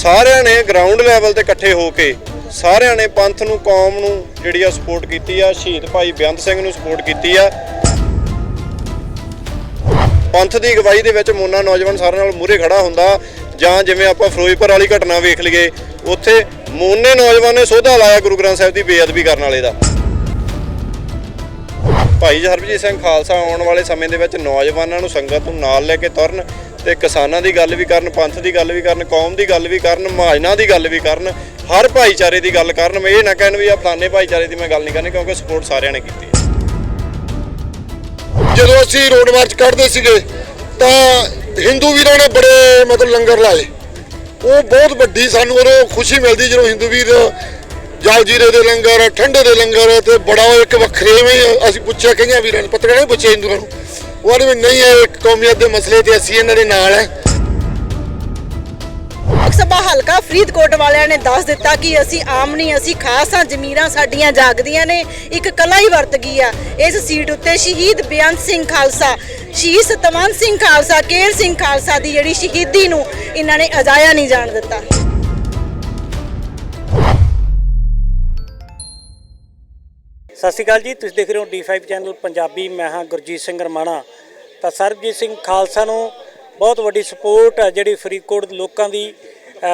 ਸਾਰਿਆਂ ਨੇ ground level ਤੇ ਇਕੱਠੇ ਹੋ ਕੇ ਸਾਰਿਆਂ ਨੇ ਪੰਥ ਨੂੰ, ਕੌਮ ਨੂੰ ਜਿਹੜੀ ਆ ਸਪੋਰਟ ਕੀਤੀ ਆ, ਸ਼ਹੀਦ ਭਾਈ ਬੇਅੰਤ ਸਿੰਘ ਨੂੰ ਸਪੋਰਟ ਕੀਤੀ ਆ। ਪੰਥ ਦੀ ਅਗਵਾਈ ਦੇ ਵਿੱਚ ਮੋਨਾ ਨੌਜਵਾਨ ਸਾਰਿਆਂ ਨਾਲ ਮੂਹਰੇ ਖੜਾ ਹੁੰਦਾ, ਜਾਂ ਜਿਵੇਂ ਆਪਾਂ ਫਿਰੋਜ਼ਪੁਰ ਵਾਲੀ ਘਟਨਾ ਵੇਖ ਲਈਏ, ਉੱਥੇ ਮੋਨੇ ਨੌਜਵਾਨ ਨੇ ਸੋਧਾ ਲਾਇਆ ਗੁਰੂ ਗ੍ਰੰਥ ਸਾਹਿਬ ਦੀ ਬੇਅਦਬੀ ਕਰਨ ਵਾਲੇ ਦਾ। ਭਾਈ ਹਰਭਜੀਤ ਸਿੰਘ ਖਾਲਸਾ ਆਉਣ ਵਾਲੇ ਸਮੇਂ ਦੇ ਵਿੱਚ ਨੌਜਵਾਨਾਂ ਨੂੰ ਸੰਗਤ ਨੂੰ ਨਾਲ ਲੈ ਕੇ ਤੁਰਨ ਤੇ ਕਿਸਾਨਾਂ ਦੀ ਗੱਲ ਵੀ ਕਰਨ, ਪੰਥ ਦੀ ਗੱਲ ਵੀ ਕਰਨ, ਕੌਮ ਦੀ ਗੱਲ ਵੀ ਕਰਨ, ਮਹਾਜਨਾਂ ਦੀ ਗੱਲ ਵੀ ਕਰਨ, ਹਰ ਭਾਈਚਾਰੇ ਦੀ ਗੱਲ ਕਰਨ। ਮੈਂ ਇਹ ਨਾ ਕਹਿਣ ਵੀ ਆ ਫਲਾਣੇ ਭਾਈਚਾਰੇ ਦੀ ਮੈਂ ਗੱਲ ਨਹੀਂ ਕਰਨੀ ਕਿਉਂਕਿ ਸਪੋਰਟ ਸਾਰਿਆਂ ਨੇ ਕੀਤੀ ਜਦੋਂ ਅਸੀਂ ਰੋਡ ਮਾਰਚ ਕੱਢਦੇ ਸੀਗੇ, ਤਾਂ ਹਿੰਦੂ ਵੀਰਾਂ ਨੇ ਬੜੇ ਮਤਲਬ ਲੰਗਰ ਲਾਏ। ਉਹ ਬਹੁਤ ਵੱਡੀ ਸਾਨੂੰ ਉਦੋਂ ਖੁਸ਼ੀ ਮਿਲਦੀ ਜਦੋਂ ਹਿੰਦੂ ਵੀਰ ਜਲ ਜੀਰੇ ਦੇ ਲੰਗਰ, ਠੰਡੇ ਦੇ ਲੰਗਰ ਤੇ ਬੜਾ ਇੱਕ ਵੱਖਰੇ ਵਿੱਚ ਅਸੀਂ ਪੁੱਛਿਆ, ਕਈਆਂ ਵੀਰਾਂ ਨੂੰ, ਪੱਤਰਕਾਰਾਂ ਨੇ ਪੁੱਛਿਆ ਹਿੰਦੂਆਂ ਨੂੰ। ਉਹ ਆਖਦੇ ਨਹੀਂ ਇਹ ਕੌਮੀਅਤ ਦੇ ਮਸਲੇ ਤੇ ਅਸੀਂ ਇਹਨਾਂ ਦੇ ਨਾਲ ਹੈ। ਲੋਕ ਸਭਾ ਹਲਕਾ ਫਰੀਦਕੋਟ ਵਾਲਿਆਂ ਨੇ ਦੱਸ ਦਿੱਤਾ ਕਿ ਅਸੀਂ ਆਮ ਨਹੀਂ, ਅਸੀਂ ਖਾਸ ਹਾਂ, ਜ਼ਮੀਰਾਂ ਸਾਡੀਆਂ ਜਾਗਦੀਆਂ ਨੇ, ਇੱਕ ਕਲਾ ਹੀ ਵਰਤ ਗਈ ਆ। ਇਸ ਸੀਟ ਉੱਤੇ ਸ਼ਹੀਦ ਬੇਅੰਤ ਸਿੰਘ ਖਾਲਸਾ, ਸ਼ਹੀਦ ਸਤਵੰਤ ਸਿੰਘ ਖਾਲਸਾ, ਕੇਰ ਸਿੰਘ ਖਾਲਸਾ ਦੀ ਜਿਹੜੀ ਸ਼ਹੀਦੀ ਨੂੰ ਇਹਨਾਂ ਨੇ ਅਜਾਇਆ ਨਹੀਂ ਜਾਣ ਦਿੱਤਾ। ਸਤਿ ਸ਼੍ਰੀ ਅਕਾਲ ਜੀ, ਤੁਸੀਂ ਦੇਖ ਰਹੇ ਹੋ D5 ਚੈਨਲ ਪੰਜਾਬੀ, ਮੈਂ ਹਾਂ ਗੁਰਜੀਤ ਸਿੰਘ ਰਮਾਣਾ। ਤਾਂ ਸਰਬਜੀਤ ਸਿੰਘ ਖਾਲਸਾ ਨੂੰ ਬਹੁਤ ਵੱਡੀ ਸਪੋਰਟ ਹੈ ਜਿਹੜੀ ਫਰੀਦਕੋਟ ਲੋਕਾਂ ਦੀ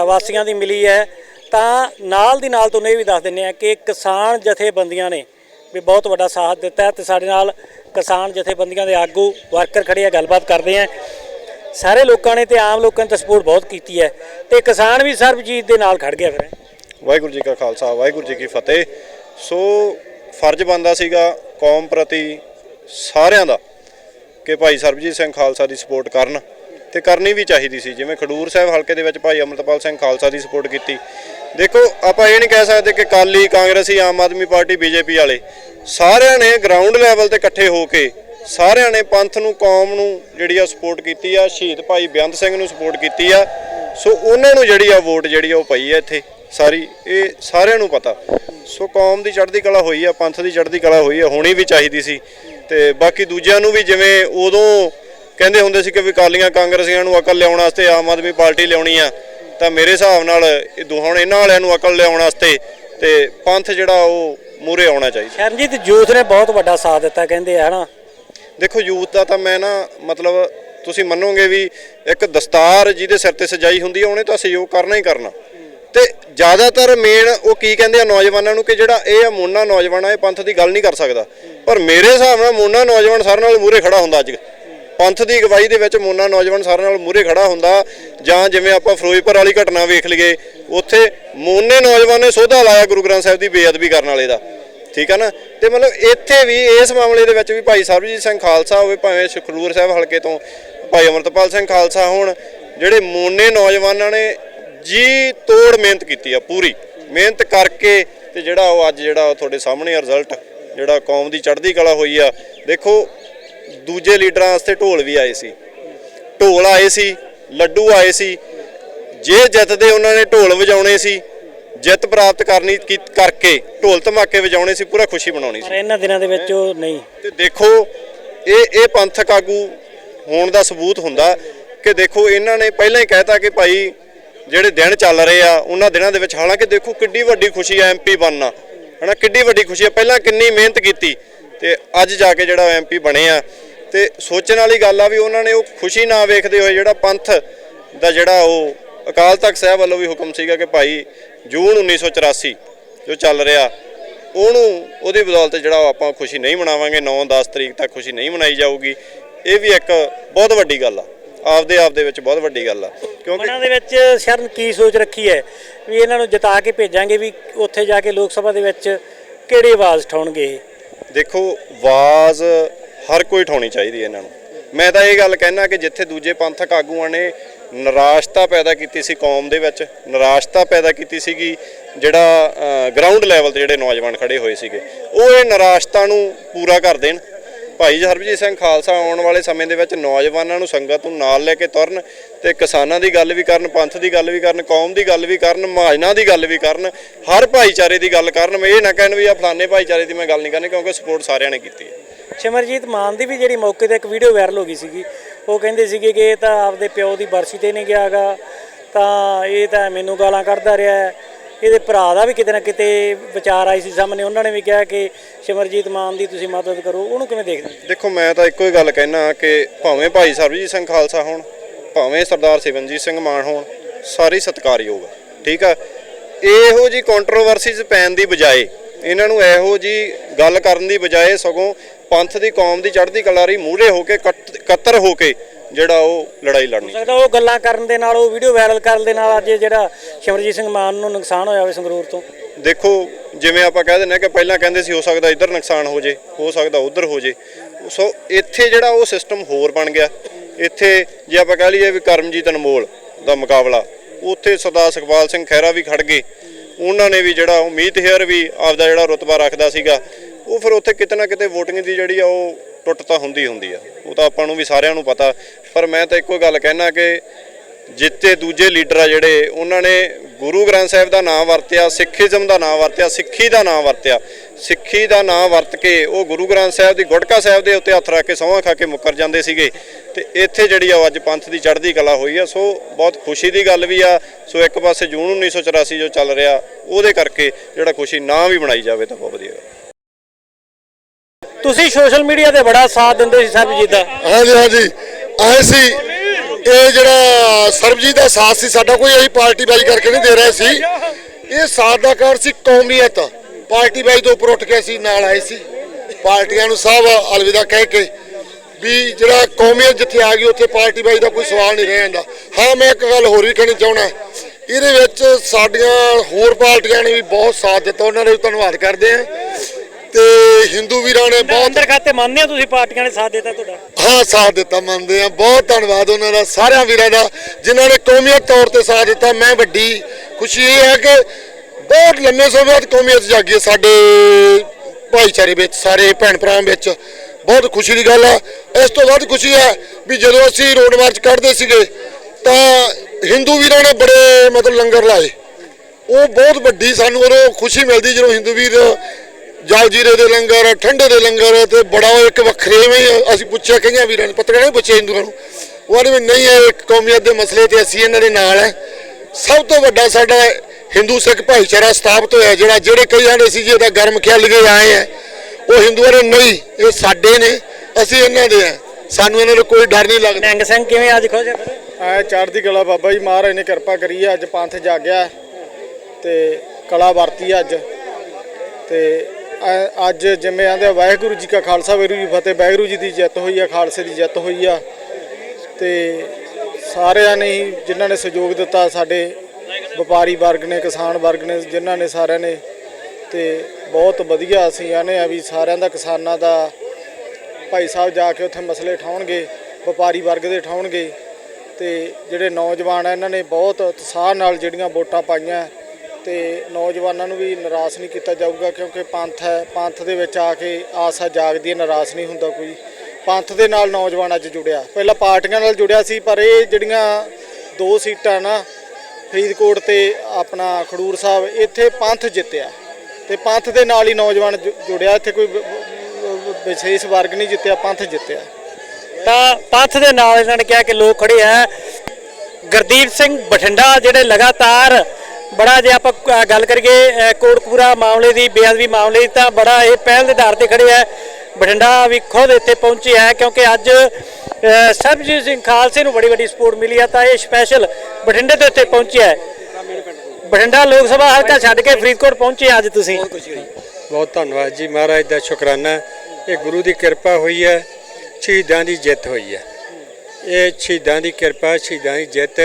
ਵਾਸੀਆਂ ਦੀ ਮਿਲੀ ਹੈ। ਤਾਂ ਨਾਲ ਦੀ ਨਾਲ ਤੁਹਾਨੂੰ ਇਹ ਵੀ ਦੱਸ ਦਿੰਨੇ ਆ ਕਿ ਕਿਸਾਨ ਜਥੇਬੰਦੀਆਂ ਨੇ ਵੀ ਬਹੁਤ ਵੱਡਾ ਸਾਥ ਦਿੱਤਾ ਹੈ ਤੇ ਸਾਡੇ ਨਾਲ ਕਿਸਾਨ ਜਥੇਬੰਦੀਆਂ ਦੇ ਆਗੂ ਵਰਕਰ ਖੜੇ ਆ, ਗੱਲਬਾਤ ਕਰਦੇ ਆ। ਸਾਰੇ ਲੋਕਾਂ ਨੇ ਤੇ ਆਮ ਲੋਕਾਂ ਨੇ ਤਾਂ ਸਪੋਰਟ ਬਹੁਤ ਕੀਤੀ ਹੈ ਤੇ ਕਿਸਾਨ ਵੀ ਸਰਬਜੀਤ ਦੇ ਨਾਲ ਖੜ ਗਿਆ ਫਿਰ। ਵਾਹਿਗੁਰੂ ਜੀ ਕਾ ਖਾਲਸਾ, ਵਾਹਿਗੁਰੂ ਜੀ ਕੀ ਫਤਿਹ। ਸੋ ਫਰਜ਼ ਬੰਦਾ ਸੀਗਾ ਕੌਮ ਪ੍ਰਤੀ ਸਾਰਿਆਂ ਦਾ ਕਿ ਭਾਈ ਸਰਬਜੀਤ ਸਿੰਘ ਖਾਲਸਾ ਦੀ ਸਪੋਰਟ ਕਰਨ ਤੇ ਕਰਨੀ ਵੀ ਚਾਹੀਦੀ ਸੀ। ਜਿਵੇਂ ਖਡੂਰ ਸਾਹਿਬ ਹਲਕੇ ਦੇ ਵਿੱਚ ਭਾਈ ਅਮਰਤਪਾਲ ਸਿੰਘ ਖਾਲਸਾ ਦੀ ਸਪੋਰਟ ਕੀਤੀ। ਦੇਖੋ, ਆਪਾਂ ਇਹ ਨਹੀਂ ਕਹਿ ਸਕਦੇ ਕਿ ਕਾਲੀ ਕਾਂਗਰਸੀ, ਆਮ ਆਦਮੀ ਪਾਰਟੀ, ਬੀਜੇਪੀ ਵਾਲੇ ਸਾਰਿਆਂ ਨੇ ਗਰਾਊਂਡ ਲੈਵਲ ਤੇ ਇਕੱਠੇ ਹੋ ਕੇ ਸਾਰਿਆਂ ਨੇ ਪੰਥ ਨੂੰ, ਕੌਮ ਨੂੰ ਜਿਹੜੀ ਆ ਸਪੋਰਟ ਕੀਤੀ ਆ, ਸ਼ਹੀਦ ਭਾਈ ਬੇਅੰਤ ਸਿੰਘ ਨੂੰ ਸਪੋਰਟ ਕੀਤੀ ਆ। ਸੋ ਉਹਨਾਂ ਨੂੰ ਜਿਹੜੀ ਆ ਵੋਟ ਜਿਹੜੀ ਆ ਉਹ ਪਈ ਆ ਇੱਥੇ। ਸਾਰੀ, ਇਹ ਸਾਰਿਆਂ ਨੂੰ ਪਤਾ। ਸੋ ਕੌਮ ਦੀ ਚੜ੍ਹਦੀ ਕਲਾ ਹੋਈ ਆ ਪੰਥ ਦੀ ਚੜ੍ਹਦੀ ਕਲਾ ਹੋਈ ਆ ਹੋਣੀ ਵੀ ਚਾਹੀਦੀ ਸੀ। ਤੇ ਬਾਕੀ ਦੂਜਿਆਂ ਨੂੰ ਵੀ ਜਿਵੇਂ ਉਦੋਂ ਕਹਿੰਦੇ ਹੁੰਦੇ ਸੀ ਕਿ ਵੀ ਕਾਲੀਆਂ ਕਾਂਗਰਸੀਆਂ ਨੂੰ ਅਕਲ ਲਿਆਉਣ ਵਾਸਤੇ ਆਮ ਆਦਮੀ ਪਾਰਟੀ ਲਿਆਉਣੀ ਆ ਤਾਂ ਮੇਰੇ ਹਿਸਾਬ ਨਾਲ ਇਹ ਦੋ ਹੁਣ ਇਹਨਾਂ ਵਾਲਿਆਂ ਨੂੰ ਅਕਲ ਲਿਆਉਣ ਵਾਸਤੇ ਤੇ ਪੰਥ ਜਿਹੜਾ ਉਹ ਮੂਰੇ ਆਉਣਾ ਚਾਹੀਦਾ। ਸ਼ਰਨਜੀਤ ਯੂਥ ਨੇ ਬਹੁਤ ਵੱਡਾ ਸਾਥ ਦਿੱਤਾ ਕਹਿੰਦੇ ਆ ਹਨਾ? ਦੇਖੋ ਯੂਥ ਦਾ ਤਾਂ ਮੈਂ ਨਾ ਮਤਲਬ ਤੁਸੀਂ ਮੰਨੋਗੇ ਵੀ ਇੱਕ ਦਸਤਾਰ ਜਿਹਦੇ ਸਿਰ ਤੇ ਸਜਾਈ ਹੁੰਦੀ ਹੈ ਉਹਨੇ ਤਾਂ ਸਹਿਯੋਗ ਕਰਨਾ ਹੀ ਕਰਨਾ। ਤੇ ਜ਼ਿਆਦਾਤਰ ਮੇਨ ਉਹ ਕੀ ਕਹਿੰਦੇ ਆ ਨੌਜਵਾਨਾਂ ਨੂੰ ਕਿ ਜਿਹੜਾ ਇਹ ਆ ਮੋਨਾ ਨੌਜਵਾਨ ਆ, ਇਹ ਪੰਥ ਦੀ ਗੱਲ ਨਹੀਂ ਕਰ ਸਕਦਾ। ਪਰ ਮੇਰੇ ਹਿਸਾਬ ਨਾਲ ਮੋਨਾ ਨੌਜਵਾਨ ਸਾਰਿਆਂ ਨਾਲ ਮੂਹਰੇ ਖੜਾ ਹੁੰਦਾ ਅੱਜ। ਪੰਥ ਦੀ ਅਗਵਾਈ ਦੇ ਵਿੱਚ ਮੋਨਾ ਨੌਜਵਾਨ ਸਾਰਿਆਂ ਨਾਲ ਮੂਹਰੇ ਖੜਾ ਹੁੰਦਾ, ਜਾਂ ਜਿਵੇਂ ਆਪਾਂ ਫਿਰੋਜ਼ਪੁਰ ਵਾਲੀ ਘਟਨਾ ਵੇਖ ਲਈਏ, ਉੱਥੇ ਮੋਨੇ ਨੌਜਵਾਨ ਨੇ ਸੋਧਾ ਲਾਇਆ ਗੁਰੂ ਗ੍ਰੰਥ ਸਾਹਿਬ ਦੀ ਬੇਅਦਬੀ ਕਰਨ ਵਾਲੇ ਦਾ। ਠੀਕ ਹੈ ਨਾ? ਤੇ ਮਤਲਬ ਇੱਥੇ ਵੀ ਇਸ ਮਾਮਲੇ ਦੇ ਵਿੱਚ ਵੀ ਭਾਈ ਸਰਬਜੀਤ ਸਿੰਘ ਖਾਲਸਾ ਹੋਵੇ, ਭਾਵੇਂ ਸੁਖਨੂਰ ਸਾਹਿਬ ਹਲਕੇ ਤੋਂ ਭਾਈ ਅਮਰਤਪਾਲ ਸਿੰਘ ਖਾਲਸਾ ਹੋਣ, ਜਿਹੜੇ ਮੋਨੇ ਨੌਜਵਾਨਾਂ ਨੇ ਜੀ ਤੋੜ ਮਿਹਨਤ ਕੀਤੀ ਆ ਪੂਰੀ। ਮਿਹਨਤ ਕਰਕੇ ਤੇ ਜਿਹੜਾ ਉਹ ਅੱਜ ਜਿਹੜਾ ਤੁਹਾਡੇ ਸਾਹਮਣੇ ਆ ਰਿਜ਼ਲਟ ਜਿਹੜਾ ਕੌਮ ਦੀ ਚੜ੍ਹਦੀ ਕਲਾ ਹੋਈ ਆ। ਦੇਖੋ ਦੂਜੇ ਲੀਡਰਾਂ ਵਾਸਤੇ ਢੋਲ ਵੀ ਆਏ ਸੀ। ਢੋਲ ਆਏ ਸੀ ਲੱਡੂ ਆਏ ਸੀ। ਜੇ ਜਿੱਤਦੇ ਉਹਨਾਂ ਨੇ ਢੋਲ ਵਜਾਉਣੇ ਸੀ ਜਿੱਤ ਪ੍ਰਾਪਤ ਕਰਨੀ ਕਰਕੇ ਢੋਲ ਧਮਾਕੇ ਵਜਾਉਣੇ ਸੀ ਪੂਰਾ ਖੁਸ਼ੀ ਮਨਾਉਣੀ ਸੀ। ਪਰ ਇਹਨਾਂ ਦਿਨਾਂ ਦੇ ਵਿੱਚ ਉਹ ਨਹੀਂ। ਤੇ ਦੇਖੋ ਇਹ ਇਹ ਪੰਥਕ ਆਗੂ ਹੋਣ ਦਾ ਸਬੂਤ ਹੁੰਦਾ ਕਿ ਦੇਖੋ ਇਹਨਾਂ ਨੇ ਪਹਿਲਾਂ ਹੀ ਕਹਿਤਾ ਕਿ ਭਾਈ ਜਿਹੜੇ ਦਿਨ ਚੱਲ ਰਹੇ ਆ, ਉਹਨਾਂ ਦਿਨਾਂ ਦੇ ਵਿੱਚ ਹਾਲਾਂਕਿ ਦੇਖੋ ਕਿੱਡੀ ਵੱਡੀ ਖੁਸ਼ੀ ਆ ਐਮਪੀ ਬਣਨਾ। ਹਨਾ, ਕਿੱਡੀ ਵੱਡੀ ਖੁਸ਼ੀ ਆ। ਪਹਿਲਾਂ ਕਿੰਨੀ ਮਿਹਨਤ ਕੀਤੀ ਤੇ ਅੱਜ ਜਾ ਕੇ ਜਿਹੜਾ ਐਮਪੀ ਬਣੇ ਆ। ਤੇ ਸੋਚਣ ਵਾਲੀ ਗੱਲ ਆ ਵੀ ਉਹਨਾਂ ਨੇ ਉਹ ਖੁਸ਼ੀ ਨਾ ਵੇਖਦੇ ਹੋਏ ਜਿਹੜਾ ਪੰਥ ਦਾ ਜਿਹੜਾ ਉਹ ਅਕਾਲ ਤਖਤ ਸਾਹਿਬ ਵੱਲੋਂ ਵੀ ਹੁਕਮ ਸੀਗਾ ਕਿ ਭਾਈ ਜੂਨ 1984 ਜੋ ਚੱਲ ਰਿਹਾ, ਉਹਨੂੰ, ਉਹਦੀ ਬਦੌਲਤ ਜਿਹੜਾ ਉਹ ਆਪਾਂ ਖੁਸ਼ੀ ਨਹੀਂ ਮਨਾਵਾਂਗੇ 9-10 ਤਰੀਕ ਤੱਕ ਖੁਸ਼ੀ ਨਹੀਂ ਮਨਾਈ ਜਾਊਗੀ। ਇਹ ਵੀ ਇੱਕ ਬਹੁਤ ਵੱਡੀ ਗੱਲ ਆ। ਆਪਦੇ ਆਪ ਦੇ ਵਿੱਚ ਬਹੁਤ ਵੱਡੀ ਗੱਲ ਆ। ਕਿਉਂਕਿ ਮਨਾਂ ਦੇ ਵਿੱਚ ਸ਼ਰਨ ਕੀ ਸੋਚ ਰੱਖੀ ਹੈ? ਵੀ ਇਹਨਾਂ ਨੂੰ ਜਿਤਾ ਕੇ ਭੇਜਾਂਗੇ ਵੀ ਉੱਥੇ ਜਾ ਕੇ ਲੋਕ ਸਭਾ ਦੇ ਵਿੱਚ ਕਿਹੜੀ ਆਵਾਜ਼ ਉਠਾਉਣਗੇ ਇਹ? ਦੇਖੋ ਆਵਾਜ਼ ਹਰ ਕੋਈ ਠਾਉਣੀ ਚਾਹੀਦੀ ਹੈ ਇਹਨਾਂ ਨੂੰ। ਮੈਂ ਤਾਂ ਇਹ ਗੱਲ ਕਹਿਣਾ ਕਿ ਜਿੱਥੇ ਦੂਜੇ ਪੰਥਕ ਆਗੂਆਂ ਨੇ ਨਿਰਾਸ਼ਤਾ ਪੈਦਾ ਕੀਤੀ ਸੀ ਕੌਮ ਦੇ ਵਿੱਚ ਨਿਰਾਸ਼ਤਾ ਪੈਦਾ ਕੀਤੀ ਸੀਗੀ ਜਿਹੜਾ ਗਰਾਊਂਡ ਲੈਵਲ ਤੇ ਜਿਹੜੇ ਨੌਜਵਾਨ ਖੜੇ ਹੋਏ ਸੀਗੇ ਉਹ ਇਹ ਨਿਰਾਸ਼ਤਾ ਨੂੰ ਪੂਰਾ ਕਰ ਦੇਣ। ਭਾਈ ਹਰਭਜੀਤ ਸਿੰਘ ਖਾਲਸਾ ਆਉਣ ਵਾਲੇ ਸਮੇਂ ਦੇ ਵਿੱਚ ਨੌਜਵਾਨਾਂ ਨੂੰ ਸੰਗਤ ਨੂੰ ਨਾਲ ਲੈ ਕੇ ਤੁਰਨ ਤੇ ਕਿਸਾਨਾਂ ਦੀ ਗੱਲ ਵੀ ਕਰਨ, ਪੰਥ ਦੀ ਗੱਲ ਵੀ ਕਰਨ, ਕੌਮ ਦੀ ਗੱਲ ਵੀ ਕਰਨ, ਮਹਾਜਨਾਂ ਦੀ ਗੱਲ ਵੀ ਕਰਨ, ਹਰ ਭਾਈਚਾਰੇ ਦੀ ਗੱਲ ਕਰਨ। ਮੈਂ ਇਹ ਨਾ ਕਹਿਣ ਵੀ ਆ ਫਲਾਣੇ ਭਾਈਚਾਰੇ ਦੀ ਮੈਂ ਗੱਲ ਨਹੀਂ ਕਰਨੀ ਕਿਉਂਕਿ ਸਪੋਰਟ ਸਾਰਿਆਂ ਨੇ ਕੀਤੀ ਹੈ। ਸਿਮਰਜੀਤ ਮਾਨ ਦੀ ਵੀ ਜਿਹੜੀ ਮੌਕੇ ਤੇ ਇੱਕ ਵੀਡੀਓ ਵਾਇਰਲ ਹੋ ਗਈ ਸੀਗੀ, ਉਹ ਕਹਿੰਦੇ ਸੀਗੇ ਕਿ ਇਹ ਤਾਂ ਆਪਦੇ ਪਿਓ ਦੀ ਬਰਸੀ ਤੇ ਨਹੀਂ ਗਿਆਗਾ, ਤਾਂ ਇਹ ਤਾਂ ਮੈਨੂੰ ਗਾਲਾਂ ਕੱਢਦਾ ਰਿਹਾ ਇਹਦੇ ਭਰਾ ਦਾ ਵੀ ਕਿਤੇ ਨਾ ਕਿਤੇ ਵਿਚਾਰ ਆਈ ਸੀ ਸਾਹਮਣੇ, ਉਹਨਾਂ ਨੇ ਵੀ ਕਿਹਾ ਕਿ ਸਿਮਰਜੀਤ ਮਾਨ ਦੀ ਤੁਸੀਂ ਮਦਦ ਕਰੋ, ਉਹਨੂੰ ਕਿਵੇਂ ਦੇਖਦੇ ਹੋ? ਦੇਖੋ, ਮੈਂ ਤਾਂ ਇੱਕੋ ਹੀ ਗੱਲ ਕਹਿਣਾ ਕਿ ਭਾਵੇਂ ਭਾਈ ਸਰਬਜੀਤ ਸਿੰਘ ਖਾਲਸਾ ਹੋਣ, ਭਾਵੇਂ ਸਰਦਾਰ ਸਿਵਨਜੀਤ ਸਿੰਘ ਮਾਨ ਹੋਣ, ਸਾਰੇ ਸਤਿਕਾਰਯੋਗ ਠੀਕ ਆ ਇਹੋ ਜੀ ਕੰਟਰੋਵਰਸੀਜ਼ ਪੈਣ ਦੀ ਬਜਾਏ ਇਹਨਾਂ ਨੂੰ ਇਹੋ ਜੀ ਗੱਲ ਕਰਨ ਦੀ ਬਜਾਏ ਸਗੋਂ ਪੰਥ ਦੀ ਕੌਮ ਦੀ ਚੜ੍ਹਦੀ ਕਲਾ ਰਹੀ ਮੂਹਰੇ ਹੋ ਕੇ ਇਕੱਤਰ ਹੋ ਕੇ ਜਿਹੜਾ ਉਹ ਲੜਾਈ ਲੜਨੀ। ਹੋ ਸਕਦਾ ਉਹ ਗੱਲਾਂ ਕਰਨ ਦੇ ਨਾਲ ਉਹ ਵੀਡੀਓ ਵਾਇਰਲ ਕਰਨ ਦੇ ਨਾਲ ਅੱਜ ਜਿਹੜਾ ਸਿਮਰਜੀਤ ਸਿੰਘ ਮਾਨ ਨੂੰ ਨੁਕਸਾਨ ਹੋਇਆ ਹੋਵੇ ਸੰਗਰੂਰ ਤੋਂ। ਦੇਖੋ ਜਿਵੇਂ ਆਪਾਂ ਕਹਿ ਦਿੰਦੇ ਹਾਂ ਕਿ ਪਹਿਲਾਂ ਕਹਿੰਦੇ ਸੀ ਹੋ ਸਕਦਾ ਇੱਧਰ ਨੁਕਸਾਨ ਹੋ ਜੇ ਹੋ ਸਕਦਾ ਉੱਧਰ ਹੋ ਜੇ। ਸੋ ਇੱਥੇ ਜਿਹੜਾ ਉਹ ਸਿਸਟਮ ਹੋਰ ਬਣ ਗਿਆ। ਇੱਥੇ ਜੇ ਆਪਾਂ ਕਹਿ ਲਈਏ ਵੀ ਕਰਮਜੀਤ ਅਨਮੋਲ ਦਾ ਮੁਕਾਬਲਾ ਉੱਥੇ ਸਰਦਾਰ ਸੁਖਪਾਲ ਸਿੰਘ ਖਹਿਰਾ ਵੀ ਖੜ ਗਏ। ਉਹਨਾਂ ਨੇ ਵੀ ਜਿਹੜਾ ਉਹ ਮੀਤ ਹੇਅਰ ਵੀ ਆਪਦਾ ਜਿਹੜਾ ਰੁਤਬਾ ਰੱਖਦਾ ਸੀਗਾ, ਉਹ ਫਿਰ ਉੱਥੇ ਕਿਤੇ ਨਾ ਕਿਤੇ VOTING ਦੀ ਜਿਹੜੀ ਆ ਉਹ ਟੁੱਟ ਤਾਂ ਹੁੰਦੀ ਹੁੰਦੀ ਆ। ਉਹ ਤਾਂ ਆਪਾਂ ਨੂੰ ਵੀ ਸਾਰਿਆਂ ਨੂੰ ਪਤਾ। ਪਰ ਮੈਂ ਤਾਂ ਇੱਕੋ ਗੱਲ ਕਹਿਣਾ ਕਿ ਜਿੱਤੇ ਦੂਜੇ ਲੀਡਰ ਆ ਜਿਹੜੇ ਉਹਨਾਂ ਨੇ ਗੁਰੂ ਗ੍ਰੰਥ ਸਾਹਿਬ ਦਾ ਨਾਮ ਵਰਤਿਆ ਸਿੱਖੀਜ਼ਮ ਦਾ ਨਾਮ ਵਰਤਿਆ ਸਿੱਖੀ ਦਾ ਨਾਮ ਵਰਤਿਆ। ਸਿੱਖੀ ਦਾ ਨਾਮ ਵਰਤ ਕੇ ਉਹ ਗੁਰੂ ਗ੍ਰੰਥ ਸਾਹਿਬ ਦੀ ਗੁਟਕਾ ਸਾਹਿਬ ਦੇ ਉੱਤੇ ਹੱਥ ਰੱਖ ਕੇ ਸਹੁੰ ਖਾ ਕੇ ਮੁੱਕਰ ਜਾਂਦੇ ਸੀਗੇ। ਤੇ ਇੱਥੇ ਜਿਹੜੀ ਆ ਉਹ ਅੱਜ ਪੰਥ ਦੀ ਚੜ੍ਹਦੀ ਕਲਾ ਹੋਈ ਆ। ਸੋ ਬਹੁਤ ਖੁਸ਼ੀ ਦੀ ਗੱਲ ਵੀ ਆ। ਸੋ ਇੱਕ ਪਾਸੇ ਜੂਨ 1984 ਜੋ ਚੱਲ ਰਿਹਾ ਉਹਦੇ ਕਰਕੇ ਜਿਹੜਾ ਖੁਸ਼ੀ ਨਾ ਵੀ ਬਣਾਈ ਜਾਵੇ ਤਾਂ ਬਹੁਤ ਵਧੀਆ। ਤੁਸੀਂ ਸੋਸ਼ਲ ਮੀਡੀਆ ਤੇ ਬੜਾ ਸਾਥ ਦਿੰਦੇ ਸੀ ਸਰਬਜੀਤ ਦਾ। ਹਾਂਜੀ ਹਾਂਜੀ। ਆਏ ਸੀ। ਇਹ ਜਿਹੜਾ ਸਰਬਜੀਤ ਦਾ ਸਾਥ ਸੀ, ਸਾਡਾ ਕੋਈ ਅਸੀਂ ਪਾਰਟੀ ਬਾਈ ਕਰਕੇ ਨਹੀਂ ਦੇ ਰਿਹਾ ਸੀ। ਇਹ ਸਾਥ ਦਾ ਕਾਰਨ ਸੀ ਕੌਮੀਅਤ। ਪਾਰਟੀ ਬਾਈ ਤੋਂ ਉੱਪਰ ਉੱਠ ਕੇ ਅਸੀਂ ਨਾਲ ਆਏ ਸੀ। ਪਾਰਟੀਆਂ ਨੂੰ ਸਭ ਅਲਵਿਦਾ ਕਹਿ ਕੇ ਵੀ ਜਿਹੜਾ ਕੌਮੀਅਤ ਜਿੱਥੇ ਆ ਗਈ, ਉੱਥੇ ਪਾਰਟੀ ਬਾਈ ਦਾ ਕੋਈ ਸਵਾਲ ਨਹੀਂ ਰਹਿ ਜਾਂਦਾ। ਹਾਂ, ਮੈਂ ਇੱਕ ਗੱਲ ਹੋਰ ਵੀ ਕਹਿਣੀ ਚਾਹਣਾ ਇਹਦੇ ਵਿੱਚ ਸਾਡੀਆਂ ਹੋਰ ਪਾਰਟੀਆਂ ਨੇ ਵੀ ਬਹੁਤ ਸਾਥ ਦਿੱਤਾ। ਉਹਨਾਂ ਦਾ ਵੀ ਧੰਨਵਾਦ ਕਰਦੇ ਆ ਤੇ ਹਿੰਦੂ ਵੀਰਾਂ ਨੇ ਬਹੁਤ ਅੰਦਰ ਖਾਤੇ ਮੰਨਦੇ ਹੋ ਤੁਸੀਂ ਪਾਰਟੀਆਂ ਨੇ ਸਾਥ ਦਿੱਤਾ ਤੁਹਾਡਾ? ਹਾਂ ਸਾਥ ਦਿੱਤਾ ਮੰਨਦੇ ਆ ਬਹੁਤ ਧੰਨਵਾਦ ਉਹਨਾਂ ਦਾ ਸਾਰਿਆਂ ਵੀਰਾਂ ਦਾ ਜਿਨ੍ਹਾਂ ਨੇ ਕੌਮੀਅਤ ਤੌਰ ਤੇ ਸਾਥ ਦਿੱਤਾ। ਮੈਂ ਵੱਡੀ ਖੁਸ਼ੀ ਇਹ ਹੈ ਕਿ ਬਹੁਤ ਲੰਮੇ ਸਮੇਂ ਬਾਅਦ ਕੌਮੀਅਤ ਜਾਗੀ ਹੈ ਸਾਡੇ ਭਾਈਚਾਰੇ ਵਿੱਚ ਸਾਰੇ ਭੈਣ ਭਰਾਵਾਂ ਵਿੱਚ। ਬਹੁਤ ਖੁਸ਼ੀ ਦੀ ਗੱਲ ਹੈ। ਇਸ ਤੋਂ ਵੱਧ ਖੁਸ਼ੀ ਹੈ ਵੀ ਜਦੋਂ ਅਸੀਂ ਰੋਡ ਮਾਰਚ ਕੱਢਦੇ ਸੀਗੇ ਤਾਂ ਹਿੰਦੂ ਵੀਰਾਂ ਨੇ ਬੜੇ ਮਤਲਬ ਲੰਗਰ ਲਾਏ। ਉਹ ਬਹੁਤ ਵੱਡੀ ਸਾਨੂੰ ਉਦੋਂ ਖੁਸ਼ੀ ਮਿਲਦੀ ਜਦੋਂ ਹਿੰਦੂ ਵੀਰ ਜਲ ਜੀਰੇ ਦੇ ਲੰਗਰ ਠੰਡੇ ਦੇ ਲੰਗਰ ਤੇ ਬੜਾ ਇੱਕ ਵੱਖਰੇ ਵੀ ਅਸੀਂ ਪੁੱਛਿਆ ਕਈਆਂ ਵੀਰਾਂ ਨੂੰ ਪੱਤਰਕਾਰ ਨੇ ਪੁੱਛਿਆ ਹਿੰਦੂਆਂ ਨੂੰ। ਉਹ ਕਹਿੰਦੇ ਵੀ ਨਹੀਂ ਇਹ ਇੱਕ ਕੌਮੀਅਤ ਦੇ ਮਸਲੇ ਤੇ ਅਸੀਂ ਇਹਨਾਂ ਦੇ ਨਾਲ ਹੈ। ਸਭ ਤੋਂ ਵੱਡਾ ਸਾਡਾ ਹਿੰਦੂ ਸਿੱਖ ਭਾਈਚਾਰਾ ਸਥਾਪਿਤ ਹੋਇਆ ਜਿਹੜਾ ਜਿਹੜੇ ਕਈ ਆਂਦੇ ਸੀ ਜੀ ਗਰਮ ਖਿਆਲ ਲਗੇ ਆਏ ਆ। ਉਹ ਹਿੰਦੂਆਂ ਨੇ ਨਹੀਂ ਇਹ ਸਾਡੇ ਨੇ ਅਸੀਂ ਇਹਨਾਂ ਦੇ ਆ। ਸਾਨੂੰ ਇਹਨਾਂ ਨੂੰ ਕੋਈ ਡਰ ਨਹੀਂ ਲੱਗਦਾ। ਨਿਹੰਗ ਸਿੰਘ ਕਿਵੇਂ ਹੈ ਫਿਰ ਐ ਚੜ੍ਹਦੀ ਕਲਾ ਬਾਬਾ ਜੀ ਮਹਾਰਾਜ ਨੇ ਕਿਰਪਾ ਕਰੀ ਹੈ ਅੱਜ ਪੰਥ ਜਾਗਿਆ। ਤੇ ਕਲਾ ਵਰਤੀ ਹੈ ਅੱਜ। ਤੇ ਅੱਜ ਜਿਵੇਂ ਆਂਦੇ ਆ, ਵਾਹਿਗੁਰੂ ਜੀ ਕਾ ਖਾਲਸਾ ਵਾਹਿਗੁਰੂ ਜੀ ਫਤਿਹ ਵਾਹਿਗੁਰੂ ਜੀ ਦੀ ਜਿੱਤ ਹੋਈ ਆ ਖਾਲਸੇ ਦੀ ਜਿੱਤ ਹੋਈ ਆ। ਤੇ ਸਾਰਿਆਂ ਨੇ ਹੀ ਜਿਨ੍ਹਾਂ ਨੇ ਸਹਿਯੋਗ ਦਿੱਤਾ ਸਾਡੇ ਵਪਾਰੀ ਵਰਗ ਨੇ ਕਿਸਾਨ ਵਰਗ ਨੇ ਜਿਨ੍ਹਾਂ ਨੇ ਸਾਰਿਆਂ ਨੇ। ਤੇ ਬਹੁਤ ਵਧੀਆ ਅਸੀਂ ਆਨੇ ਆ ਵੀ ਸਾਰਿਆਂ ਦਾ ਕਿਸਾਨਾਂ ਦਾ ਭਾਈ ਸਾਹਿਬ ਜਾ ਕੇ ਉੱਥੇ ਮਸਲੇ ਉਠਾਉਣਗੇ ਵਪਾਰੀ ਵਰਗ ਦੇ ਉਠਾਉਣਗੇ ਤੇ ਜਿਹੜੇ ਨੌਜਵਾਨ ਆ ਇਹਨਾਂ ਨੇ ਬਹੁਤ ਉਤਸ਼ਾਹ ਨਾਲ ਜਿਹੜੀਆਂ ਵੋਟਾਂ ਪਾਈਆਂ। ਤੇ ਨੌਜਵਾਨਾਂ ਨੂੰ ਵੀ ਨਿਰਾਸ਼ ਨਹੀਂ ਕੀਤਾ ਜਾਊਗਾ ਕਿਉਂਕਿ ਪੰਥ ਹੈ, ਪੰਥ ਦੇ ਵਿੱਚ ਆ ਕੇ ਆਸਾ ਜਾਗਦੀ ਹੈ, ਨਿਰਾਸ਼ ਨਹੀਂ ਹੁੰਦਾ ਕੋਈ। ਪੰਥ ਦੇ ਨਾਲ ਨੌਜਵਾਨ ਅੱਜ ਜੁੜਿਆ। ਪਹਿਲਾਂ ਪਾਰਟੀਆਂ ਨਾਲ ਜੁੜਿਆ ਸੀ, ਪਰ ਇਹ ਜਿਹੜੀਆਂ ਦੋ ਸੀਟਾਂ ਨਾ, ਫਰੀਦਕੋਟ ਤੇ ਆਪਣਾ ਖਡੂਰ ਸਾਹਿਬ, ਇੱਥੇ ਪੰਥ ਜਿੱਤਿਆ। ਤੇ ਪੰਥ ਦੇ ਨਾਲ ਹੀ ਨੌਜਵਾਨ ਜੁ- ਜੁੜਿਆ। ਇੱਥੇ ਕੋਈ ਵਿਸ਼ੇਸ਼ ਵਰਗ ਨਹੀਂ ਜਿੱਤਿਆ, ਪੰਥ ਜਿੱਤਿਆ। ਤਾਂ ਪੰਥ ਦੇ ਨਾਲ ਇਹਨਾਂ ਨੇ ਕਿਹਾ ਕਿ ਲੋਕ ਖੜੇ ਆ। ਗੁਰਦੀਪ ਸਿੰਘ ਬਠਿੰਡਾ ਜਿਹੜੇ ਲਗਾਤਾਰ ਬੜਾ ਜੇ ਆਪਾਂ ਗੱਲ ਕਰੀਏ ਅ, ਮਾਮਲੇ ਦੀ ਬੇਅਦਬੀ ਮਾਮਲੇ ਦੀ ਤਾਂ ਬੜਾ ਇਹ ਪਹਿਲ ਦੇ ਆਧਾਰ ਤੇ ਖੜੇ ਹੈ ਬਠਿੰਡਾ ਵੀ ਖੁਦ ਇੱਥੇ ਪਹੁੰਚੇ ਆ ਕਿਉਂਕਿ ਅੱਜ ਸਰਬਜੀਤ ਸਿੰਘ ਖਾਲਸੇ ਨੂੰ ਬੜੀ ਵੱਡੀ ਸਪੋਰਟ ਮਿਲੀ ਆ ਤਾਂ ਇਹ ਸਪੈਸ਼ਲ ਬਠਿੰਡੇ ਦੇ ਉੱਤੇ ਪਹੁੰਚਿਆ ਹੈ। ਬਠਿੰਡਾ ਲੋਕ ਸਭਾ ਹਲਕਾ ਛੱਡ ਕੇ ਫਰੀਦਕੋਟ ਪਹੁੰਚੇ ਅੱਜ ਤੁਸੀਂ। ਬਹੁਤ ਧੰਨਵਾਦ ਜੀ ਮਹਾਰਾਜ ਦਾ ਸ਼ੁਕਰਾਨਾ। ਇਹ ਗੁਰੂ ਦੀ ਕਿਰਪਾ ਹੋਈ ਹੈ ਸ਼ਹੀਦਾਂ ਦੀ ਜਿੱਤ ਹੋਈ ਹੈ। ਇਹ ਸ਼ਹੀਦਾਂ ਦੀ ਕਿਰਪਾ ਸ਼ਹੀਦਾਂ ਦੀ ਜਿੱਤ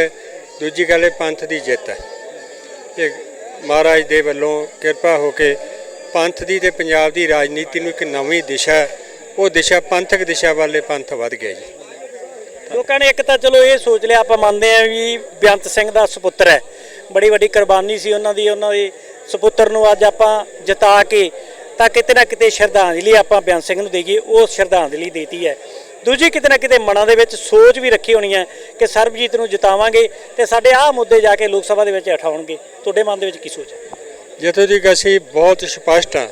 ਦੂਜੀ ਗੱਲ ਇਹ ਪੰਥ ਦੀ ਜਿੱਤ ਹੈ। ਇਹ ਮਹਾਰਾਜ ਦੇ ਵੱਲੋਂ ਕਿਰਪਾ ਹੋ ਕੇ ਪੰਥ ਦੀ ਤੇ ਪੰਜਾਬ ਦੀ ਰਾਜਨੀਤੀ ਨੂੰ ਇੱਕ ਨਵੀਂ ਦਿਸ਼ਾ, ਉਹ ਦਿਸ਼ਾ ਪੰਥਕ ਦਿਸ਼ਾ ਵੱਲੇ ਪੰਥ ਵੱਧ ਗਿਆ ਜੀ। ਲੋਕਾਂ ਨੇ ਇੱਕ ਤਾਂ ਚਲੋ ਇਹ ਸੋਚ ਲਿਆ, ਆਪਾਂ ਮੰਨਦੇ ਆ ਵੀ ਬੇਅੰਤ ਸਿੰਘ ਦਾ ਸੁਪੁੱਤਰ ਹੈ। ਬੜੀ ਵੱਡੀ ਕੁਰਬਾਨੀ ਸੀ ਉਹਨਾਂ ਦੀ, ਉਹਨਾਂ ਦੇ ਸੁਪੁੱਤਰ ਨੂੰ ਅੱਜ ਆਪਾਂ ਜਿਤਾ ਕੇ ਤਾਂ ਕਿਤੇ ਨਾ ਕਿਤੇ ਸ਼ਰਧਾਂਜਲੀ ਆਪਾਂ ਬੇਅੰਤ ਸਿੰਘ ਨੂੰ ਦੇਈਏ, ਉਹ ਸ਼ਰਧਾਂਜਲੀ ਦੇਤੀ ਹੈ। ਦੂਜੀ ਕਿਤੇ ਨਾ ਕਿਤੇ ਮਨਾਂ ਦੇ ਵਿੱਚ ਸੋਚ ਵੀ ਰੱਖੀ ਹੋਣੀ ਹੈ ਕਿ ਸਰਬਜੀਤ ਨੂੰ ਜਿਤਾਵਾਂਗੇ ਤੇ ਸਾਡੇ ਆਹ ਮੁੱਦੇ ਜਾ ਕੇ ਲੋਕ ਸਭਾ ਦੇ ਵਿੱਚ ਉਠਾਉਣਗੇ। ਤੁਹਾਡੇ ਮਨ ਦੇ ਵਿੱਚ ਕੀ ਸੋਚ ਹੈ? ਜਿੱਥੋਂ ਦੀ ਅਸੀਂ ਬਹੁਤ ਸਪਸ਼ਟ ਹਾਂ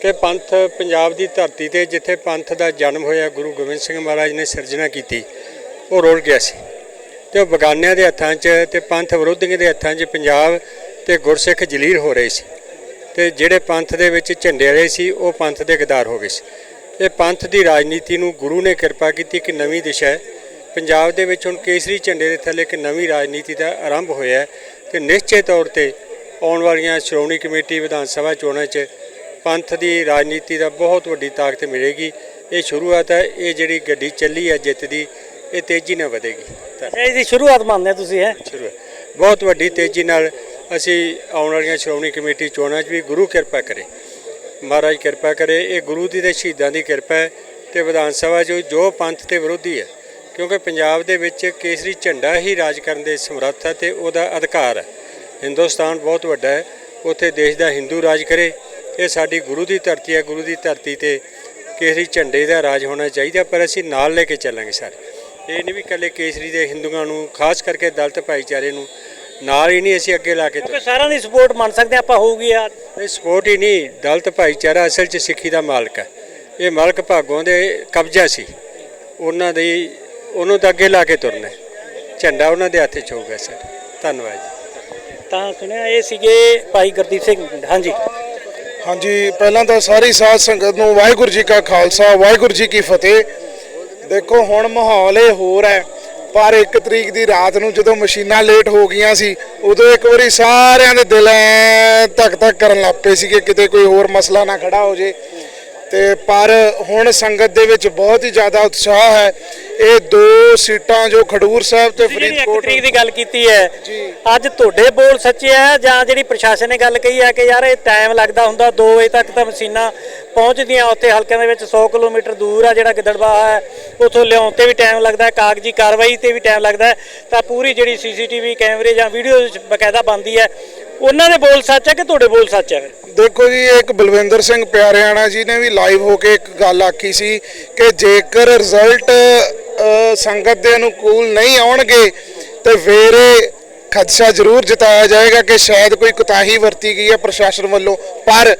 ਕਿ ਪੰਥ ਪੰਜਾਬ ਦੀ ਧਰਤੀ ਤੇ ਜਿੱਥੇ ਪੰਥ ਦਾ ਜਨਮ ਹੋਇਆ, ਗੁਰੂ ਗੋਬਿੰਦ ਸਿੰਘ ਮਹਾਰਾਜ ਨੇ ਸਿਰਜਣਾ ਕੀਤੀ, ਉਹ ਰੋਲ ਗਿਆ ਸੀ। ਤੇ ਉਹ ਬਗਾਨਿਆਂ ਦੇ ਹੱਥਾਂ 'ਚ ਤੇ ਪੰਥ ਵਿਰੋਧੀਆਂ ਦੇ ਹੱਥਾਂ 'ਚ ਪੰਜਾਬ ਤੇ ਗੁਰਸਿੱਖ ਜਲੀਲ ਹੋ ਰਹੇ ਸੀ। ਤੇ ਜਿਹੜੇ ਪੰਥ ਦੇ ਵਿੱਚ ਝੰਡੇ ਰਹੇ ਸੀ, ਉਹ ਪੰਥ ਦੇ ਗਦਾਰ ਹੋ ਗਏ ਸੀ। ਇਹ ਪੰਥ ਦੀ ਰਾਜਨੀਤੀ ਨੂੰ ਗੁਰੂ ਨੇ ਕਿਰਪਾ ਕੀਤੀ ਕਿ ਨਵੀਂ ਦਿਸ਼ਾ ਹੈ। ਪੰਜਾਬ ਦੇ ਵਿੱਚ ਹੁਣ ਕੇਸਰੀ ਝੰਡੇ ਦੇ ਥੱਲੇ ਇੱਕ ਨਵੀਂ ਰਾਜਨੀਤੀ ਦਾ ਆਰੰਭ ਹੋਇਆ ਹੈ ਤੇ ਨਿਸ਼ਚਿਤ ਤੌਰ ਤੇ ਆਉਣ ਵਾਲੀਆਂ ਸ਼੍ਰੋਮਣੀ ਕਮੇਟੀ ਵਿਧਾਨ ਸਭਾ ਚੋਣਾਂ 'ਚ ਪੰਥ ਦੀ ਰਾਜਨੀਤੀ ਦਾ ਬਹੁਤ ਵੱਡੀ ਤਾਕਤ ਮਿਲੇਗੀ। ਇਹ ਸ਼ੁਰੂਆਤ ਹੈ ਇਹ ਜਿਹੜੀ ਗੱਡੀ ਚੱਲੀ ਹੈ ਜਿੱਤ ਦੀ ਇਹ ਤੇਜ਼ੀ ਨਾਲ ਵਧੇਗੀ। ਤਾਂ ਇਹ ਦੀ ਸ਼ੁਰੂਆਤ ਮੰਨਦੇ ਤੁਸੀਂ ਹੈ? ਸ਼ੁਰੂ ਹੈ। ਬਹੁਤ ਵੱਡੀ ਤੇਜ਼ੀ ਨਾਲ ਅਸੀਂ ਆਉਣ ਵਾਲੀਆਂ ਸ਼੍ਰੋਮਣੀ ਕਮੇਟੀ ਚੋਣਾਂ 'ਚ ਵੀ ਗੁਰੂ ਕਿਰਪਾ ਕਰੇ। ਮਹਾਰਾਜ ਕਿਰਪਾ ਕਰੇ, ਇਹ ਗੁਰੂ ਦੀ ਤੇ ਸ਼ਹੀਦਾਂ ਦੀ ਕਿਰਪਾ ਹੈ ਤੇ ਵਿਧਾਨ ਸਭਾ 'ਚ ਜੋ ਪੰਥ ਤੇ ਵਿਰੋਧੀ ਹੈ, ਕਿਉਂਕਿ ਪੰਜਾਬ ਦੇ ਵਿੱਚ ਕੇਸਰੀ ਝੰਡਾ ਹੀ ਰਾਜ ਕਰਨ ਦੇ ਸਮਰੱਥ ਹੈ ਤੇ ਉਹਦਾ ਅਧਿਕਾਰ ਹੈ। ਹਿੰਦੁਸਤਾਨ ਬਹੁਤ ਵੱਡਾ ਹੈ, ਉੱਥੇ ਦੇਸ਼ ਦਾ ਹਿੰਦੂ ਰਾਜ ਕਰੇ, ਇਹ ਸਾਡੀ ਗੁਰੂ ਦੀ ਧਰਤੀ ਹੈ, ਗੁਰੂ ਦੀ ਧਰਤੀ ਤੇ ਕੇਸਰੀ ਝੰਡੇ ਦਾ ਰਾਜ ਹੋਣਾ ਚਾਹੀਦਾ, ਪਰ ਅਸੀਂ ਨਾਲ ਲੈ ਕੇ ਚੱਲਾਂਗੇ ਸਾਰੇ। ਇਹ ਨਹੀਂ ਵੀ ਇਕੱਲੇ ਕੇਸਰੀ ਦੇ ਹਿੰਦੂਆਂ ਨੂੰ, ਖਾਸ ਕਰਕੇ ਦਲਤ ਭਾਈਚਾਰੇ ਨੂੰ ਨਾਲ ਹੀ ਨਹੀਂ ਅਸੀਂ ਅੱਗੇ ਲਾ ਕੇ ਕਿਉਂਕਿ ਸਾਰਿਆਂ ਦੀ ਸਪੋਰਟ ਮੰਨ ਸਕਦੇ ਆਪਾਂ ਹੋਊਗੀ ਆ। ਇਹ ਸਪੋਰਟ ਹੀ ਨਹੀਂ ਦਲਿਤ ਭਾਈਚਾਰਾ ਅਸਲ 'ਚ ਸਿੱਖੀ ਦਾ ਮਾਲਕ ਹੈ। ਇਹ ਮਾਲਕ ਭਾਗੋਂ ਦੇ ਕਬਜ਼ਾ ਸੀ। ਉਹਨਾਂ ਦੀ ਉਹਨੂੰ ਤਾਂ ਅੱਗੇ ਲਾ ਕੇ ਤੁਰਨਾ ਹੈ। ਝੰਡਾ ਉਹਨਾਂ ਦੇ ਹੱਥ 'ਚ ਹੋਊਗਾ ਸਰ। ਧੰਨਵਾਦ ਜੀ। ਤਾਂ ਸੁਣਿਆ ਇਹ ਸੀਗੇ ਭਾਈ ਗੁਰਦੀਪ ਸਿੰਘ। ਹਾਂਜੀ। ਹਾਂਜੀ ਪਹਿਲਾਂ ਤਾਂ ਸਾਰੀ ਸਾਧ ਸੰਗਤ ਨੂੰ ਵਾਹਿਗੁਰੂ ਜੀ ਕਾ ਖਾਲਸਾ ਵਾਹਿਗੁਰੂ ਜੀ ਕੀ ਫਤਿਹ। ਦੇਖੋ ਹੁਣ ਮਾਹੌਲ ਇਹ ਹੋਰ ਹੈ ਪਰ ਇੱਕ ਤਰੀਕ ਦੀ ਰਾਤ ਨੂੰ ਜਦੋਂ ਮਸ਼ੀਨਾਂ ਲੇਟ ਹੋ ਗਈਆਂ ਸੀ, ਉਦੋਂ ਇੱਕ ਵਾਰੀ ਸਾਰਿਆਂ ਦੇ ਦਿਲ ਐ ਧੱਕ ਧੱਕ ਕਰਨ ਲੱਗ ਪਏ ਸੀ ਕਿ ਕਿਤੇ ਕੋਈ ਹੋਰ ਮਸਲਾ ਨਾ ਖੜਾ ਹੋ ਜੇ। ਤੇ ਪਰ ਹੁਣ ਸੰਗਤ ਦੇ ਵਿੱਚ ਬਹੁਤ ਹੀ ਜ਼ਿਆਦਾ ਉਤਸ਼ਾਹ ਹੈ। ਇਹ ਦੋ ਸੀਟਾਂ ਜੋ ਖਡੂਰ ਸਾਹਿਬ ਤੇ ਫਰੀਦਕੋਟ ਤਰੀਕ ਦੀ ਗੱਲ ਕੀਤੀ ਹੈ। ਜੀ। ਅੱਜ ਤੁਹਾਡੇ ਬੋਲ ਸੱਚੇ ਹੈ ਜਾਂ ਜਿਹੜੀ ਪ੍ਰਸ਼ਾਸਨ ਨੇ ਗੱਲ ਕਹੀ ਹੈ ਕਿ ਯਾਰ ਇਹ ਟਾਈਮ ਲੱਗਦਾ ਹੁੰਦਾ 2 ਵਜੇ ਤੱਕ ਤਾਂ ਮਸ਼ੀਨਾਂ ਪਹੁੰਚਦੀਆਂ ਉੱਥੇ ਹਲਕਿਆਂ ਦੇ ਵਿੱਚ 100 ਕਿਲੋਮੀਟਰ ਦੂਰ ਆ ਜਿਹੜਾ ਗਿੱਦੜਬਾਹਾ ਹੈ ਉਥੋਂ ਲਿਆਉਣ ਤੇ ਵੀ ਟਾਈਮ ਲੱਗਦਾ ਕਾਗਜ਼ੀ ਕਾਰਵਾਈ ਤੇ ਵੀ ਟਾਈਮ ਲੱਗਦਾ। ਤਾਂ ਪੂਰੀ ਜਿਹੜੀ ਸੀਸੀਟੀਵੀ ਕੈਮਰੇ ਜਾਂ ਵੀਡੀਓ ਬਕਾਇਦਾ ਬੰਦੀ ਹੈ। ਉਹਨਾਂ ਦੇ ਬੋਲ ਸੱਚ ਹੈ ਕਿ ਤੁਹਾਡੇ ਬੋਲ ਸੱਚ ਹੈ ਦੇਖੋ ਜੀ ਇੱਕ ਬਲਵਿੰਦਰ ਸਿੰਘ ਪਿਆਰਿਆਣਾ ਜੀ ਨੇ ਵੀ ਲਾਈਵ ਹੋ ਕੇ ਇੱਕ ਗੱਲ ਆਖੀ ਸੀ ਕਿ ਜੇਕਰ ਰਿਜ਼ਲਟ ਸੰਗਤ ਦੇ ਅਨੁਕੂਲ ਨਹੀਂ ਆਉਣਗੇ, ਤੇ ਫਿਰ ਖਦਸ਼ਾ ਜ਼ਰੂਰ ਜਤਾਇਆ ਜਾਏਗਾ ਕਿ ਸ਼ਾਇਦ ਕੋਈ ਕੁਤਾਹੀ ਵਰਤੀ ਗਈ ਹੈ ਪ੍ਰਸ਼ਾਸਨ ਵੱਲੋਂ। ਪਰ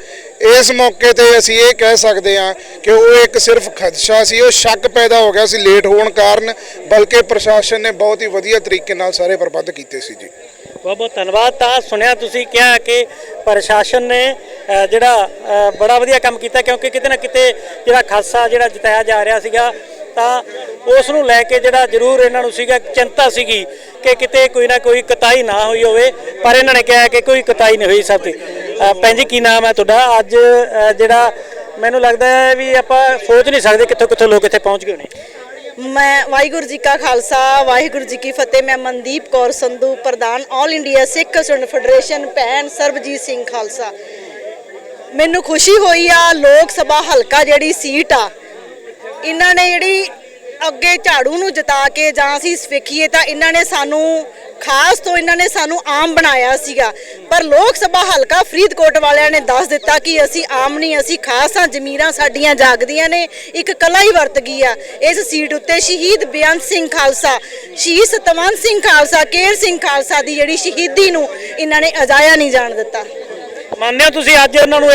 ਇਸ ਮੌਕੇ ਤੇ ਅਸੀਂ ਇਹ ਕਹਿ ਸਕਦੇ ਹਾਂ ਕਿ ਉਹ ਇੱਕ ਸਿਰਫ ਖਦਸ਼ਾ ਸੀ, ਉਹ ਸ਼ੱਕ ਪੈਦਾ ਹੋ ਗਿਆ ਸੀ ਲੇਟ ਹੋਣ ਕਾਰਨ, ਬਲਕਿ ਪ੍ਰਸ਼ਾਸਨ ਨੇ ਬਹੁਤ ਹੀ ਵਧੀਆ ਤਰੀਕੇ ਨਾਲ ਸਾਰੇ ਪ੍ਰਬੰਧ ਕੀਤੇ ਸੀ ਜੀ। ਬਹੁਤ ਬਹੁਤ ਧੰਨਵਾਦ। ਤਾਂ ਸੁਣਿਆ ਤੁਸੀਂ ਕਿਹਾ ਕਿ ਪ੍ਰਸ਼ਾਸਨ ਨੇ ਅ, ਜਿਹੜਾ ਅ, ਬੜਾ ਵਧੀਆ ਕੰਮ ਕੀਤਾ ਕਿਉਂਕਿ ਕਿਤੇ ਨਾ ਕਿਤੇ ਜਿਹੜਾ ਖਾਸਾ ਜਿਹੜਾ ਜਿਤਾਇਆ ਜਾ ਰਿਹਾ ਸੀਗਾ ਤਾਂ ਉਸ ਨੂੰ ਲੈ ਕੇ ਜਿਹੜਾ ਜ਼ਰੂਰ ਇਹਨਾਂ ਨੂੰ ਸੀਗਾ ਚਿੰਤਾ ਸੀਗੀ ਕਿ ਕਿਤੇ ਕੋਈ ਨਾ ਕੋਈ ਕਤਾਈ ਨਾ ਹੋਈ ਹੋਵੇ। ਪਰ ਇਹਨਾਂ ਨੇ ਕਿਹਾ ਕਿ ਕੋਈ ਕਤਾਈ ਨਹੀਂ ਹੋਈ ਸਭ ਦੀ। ਅ, ਭੈਣ ਜੀ ਕੀ ਨਾਮ ਹੈ ਤੁਹਾਡਾ? ਅੱਜ ਅ, ਜਿਹੜਾ ਮੈਨੂੰ ਲੱਗਦਾ ਹੈ ਵੀ ਆਪਾਂ ਸੋਚ ਨਹੀਂ ਸਕਦੇ ਕਿੱਥੋਂ ਕਿੱਥੋਂ ਲੋਕ ਇੱਥੇ ਪਹੁੰਚ ਗਏ ਹੋਣੇ। ਮੈਂ ਵਾਹਿਗੁਰੂ ਜੀ ਕਾ ਖਾਲਸਾ, ਵਾਹਿਗੁਰੂ ਜੀ ਕੀ ਫਤਿਹ। ਮੈਂ ਮਨਦੀਪ ਕੌਰ ਸੰਧੂ, ਪ੍ਰਧਾਨ all India Sikh student federation ਭੈਣ ਸਰਬਜੀਤ ਸਿੰਘ ਖਾਲਸਾ। ਮੈਨੂੰ ਖੁਸ਼ੀ ਹੋਈ ਆ, ਲੋਕ ਸਭਾ ਹਲਕਾ ਜਿਹੜੀ ਸੀਟ ਆ, ਇਹਨਾਂ ਨੇ ਜਿਹੜੀ ਅੱਗੇ ਝਾੜੂ ਨੂੰ ਜਿਤਾ ਕੇ ਜਾਂ ਅਸੀਂ ਵੇਖੀਏ ਤਾਂ ਇਹਨਾਂ ਨੇ ਸਾਨੂੰ, ਖਾਸ ਤੋਂ ਇਹਨਾਂ ਨੇ ਸਾਨੂੰ ਆਮ ਬਣਾਇਆ ਸੀਗਾ। ਪਰ ਲੋਕ ਸਭਾ ਹਲਕਾ ਫਰੀਦਕੋਟ ਵਾਲਿਆਂ ਨੇ ਦੱਸ ਦਿੱਤਾ ਕਿ ਅਸੀਂ ਆਮ ਨਹੀਂ, ਅਸੀਂ ਖਾਸ ਹਾਂ ਜ਼ਮੀਰਾਂ ਸਾਡੀਆਂ ਜਾਗਦੀਆਂ ਨੇ, ਇੱਕ ਕਲਾ ਹੀ ਵਰਤ ਗਈ ਆ। ਇਸ ਸੀਟ ਉੱਤੇ ਸ਼ਹੀਦ ਬੇਅੰਤ ਸਿੰਘ ਖਾਲਸਾ, ਸ਼ਹੀਦ ਸਤਵੰਤ ਸਿੰਘ ਖਾਲਸਾ, ਕੇਰ ਸਿੰਘ ਖਾਲਸਾ ਦੀ ਜਿਹੜੀ ਸ਼ਹੀਦੀ ਨੂੰ ਇਹਨਾਂ ਨੇ ਅਜਾਇਆ ਨਹੀਂ ਜਾਣ ਦਿੱਤਾ। ਮੰਨਦੇ ਹੋ ਤੁਸੀਂ ਅੱਜ ਉਹਨਾਂ ਨੂੰ